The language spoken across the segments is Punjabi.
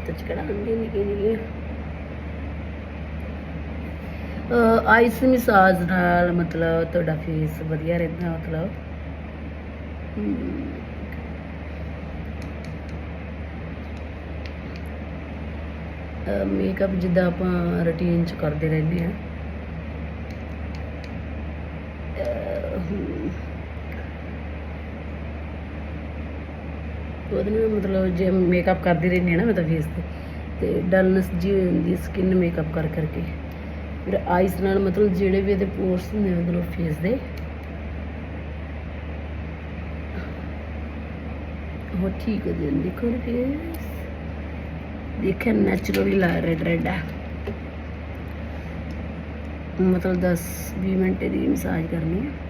ਹੱਥ ਚ ਕੜਾਉਂਦੇ ਆਈਸ ਮਸਾਜ ਨਾਲ ਮਤਲਬ ਤੁਹਾਡਾ ਫੇਸ ਵਧੀਆ ਰਹਿੰਦਾ, ਮਤਲਬ? ਮੇਕਅਪ ਜਿੱਦਾਂ ਆਪਾਂ ਰੁਟੀਨ ਚ ਕਰਦੇ ਰਹਿੰਦੇ ਆ ਉਹਦੇ ਨਾਲ ਮਤਲਬ ਜੇ ਮੇਕਅਪ ਕਰਦੀ ਰਹਿੰਦੀ ਹਾਂ ਨਾ ਮੈਂ ਤਾਂ ਫੇਸ ਤੇ ਤੇ ਡਲਨੈਸ ਜੀ ਹੋ ਜਾਂਦੀ ਹੈ ਸਕਿਨ ਮੇਕਅਪ ਕਰ ਕਰਕੇ। ਫਿਰ ਆਈਸ ਨਾਲ ਮਤਲਬ ਜਿਹੜੇ ਵੀ ਇਹਦੇ ਪੋਰਸ ਹੁੰਦੇ ਮਤਲਬ ਫੇਸ ਦੇ। ਉਹ ਠੀਕ ਹੋ ਜਾਂਦੇ ਦੇਖੋ ਫੇਸ ਦੇਖਿਆ ਨੈਚੁਰਲੀ ਲਾ ਰੈਡ ਰੈਡ ਆ। ਮਤਲਬ 10 20 ਮਿੰਟ ਦੀ ਮਸਾਜ ਕਰਨੀ ਹੈ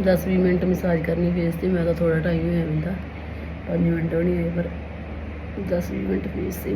ਦਸ ਵੀਹ ਮਿੰਟ ਮਸਾਜ ਕਰਨੀ ਫੇਸ ਤੇ, ਮੈਂ ਤਾਂ ਥੋੜਾ ਟਾਈਮ ਹੋਇਆ ਮੈਨੂੰ ਤਾਂ। 5 ਮਿੰਟ ਵੀ ਨਹੀਂ ਆਏ ਪਰ 10 ਵੀਹ ਮਿੰਟ ਫੇਸ ਤੇ।